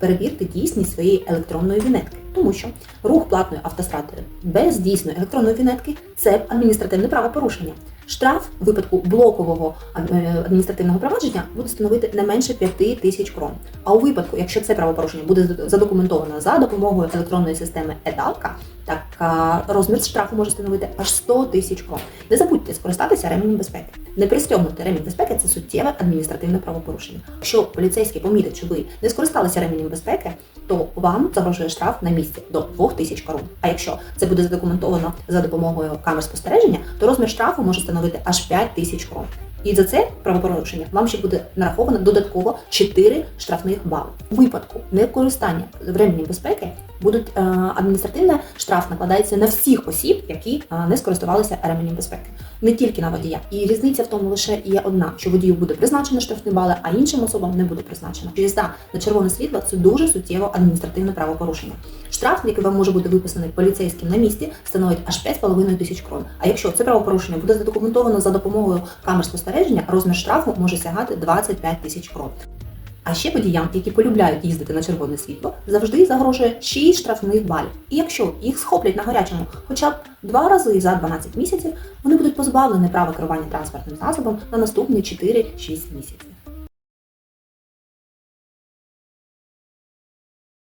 Перевірте дійсність своєї електронної вінетки, тому що рух платною автострадою без дійсної електронної вінетки це адміністративне правопорушення. Штраф у випадку блокового е, адміністративного провадження буде становити не менше 5 тисяч крон. А у випадку, якщо це правопорушення буде задокументовано за допомогою електронної системи ЕДАЛКа, так розмір штрафу може становити аж 100 тисяч крон. Не забудьте скористатися ременем безпеки. Не пристегнути ремінь безпеки це суттєве адміністративне правопорушення. Якщо поліцейський помітить, що ви не скористалися ременем безпеки, то вам загрожує штраф на місці до 2 тисяч крон. А якщо це буде задокументовано за допомогою камер спостереження, то розмір штрафу може становити аж 5 тисяч крон. І за це правопорушення вам ще буде нараховано додатково 4 штрафних бали. У випадку некористання временем безпеки будуть е, адміністративний штраф накладається на всіх осіб, які е, не скористувалися ременем безпеки, не тільки на водія. І різниця в тому лише є одна, що водію буде призначено штрафні бали, а іншим особам не буде призначено. Їзда на червоне світло це дуже суттєво адміністративне правопорушення. Штраф, який вам може бути виписаний поліцейським на місці, становить аж 5,5 тисяч крон. А якщо це правопорушення буде задокументовано за допомогою камер спостереження, розмір штрафу може сягати 25 тисяч крон. А ще водіям, які полюбляють їздити на червоне світло, завжди загрожує 6 штрафних балів. І якщо їх схоплять на гарячому хоча б два рази за 12 місяців, вони будуть позбавлені права керування транспортним засобом на наступні 4-6 місяців.